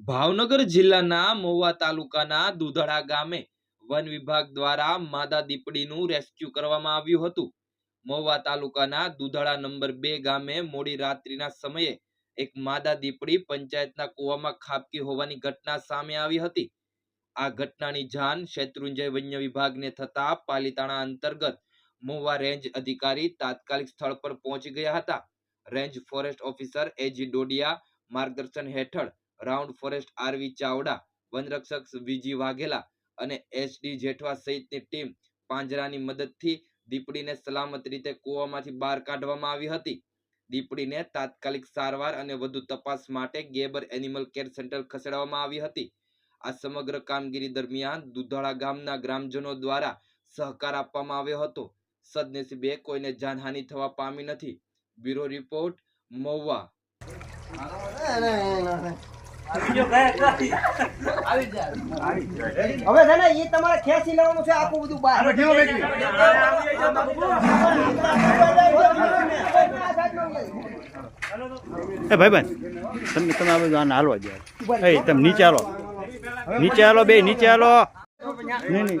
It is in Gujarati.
ભાવનગર જિલ્લાના મહુવા તાલુકાના દુધડા ગામે વન વિભાગ દ્વારા માદા દીપડીનું રેસ્ક્યુ કરવામાં આવ્યું હતું. મહુવા તાલુકાના દુધડા નંબર બે ગામે મોડી રાત્રિના સમયે એક માદા દીપડી પંચાયતના કૂવામાં ખાબકી હોવાની ઘટના સામે આવી હતી. આ ઘટનાની જાણ શેત્રુંજય વન્ય વિભાગને થતા પાલીતાણા અંતર્ગત મહુવા રેન્જ અધિકારી તાત્કાલિક સ્થળ પર પહોંચી ગયા હતા. Range forest officer A G Dodiya માર્ગદર્શન હેઠળ round forest R V Chavda, વનરક્ષક વીજી Vaghela અને એસડી જેઠવા સહિતની ટીમ પાંજરાની મદદથી દીપડીને સલામત રીતે કૂવામાંથી બહાર કાઢવામાં આવી હતી. દીપડીને તાત્કાલિક સારવાર અને વધુ તપાસ માટે ગેબર એનિમલ કેર સેન્ટર ખસેડવામાં આવી હતી. આ સમગ્ર કામગીરી દરમિયાન દુધાળા ગામના ગ્રામજનો દ્વારા સહકાર આપવામાં આવ્યો હતો. સદનસીબે કોઈને જાનહાનિ થવા પામી નથી. Bureau report, Mahuva. હવે છે ને એ તમારે ખેંચી લેવાનું છે આખું બધું બહાર એ ભાઈબંધ તમે તમે આ બધું આને હાલવા એ તમે નીચે હાલો નીચે હાલો બે નીચે હાલો નહીં નહીં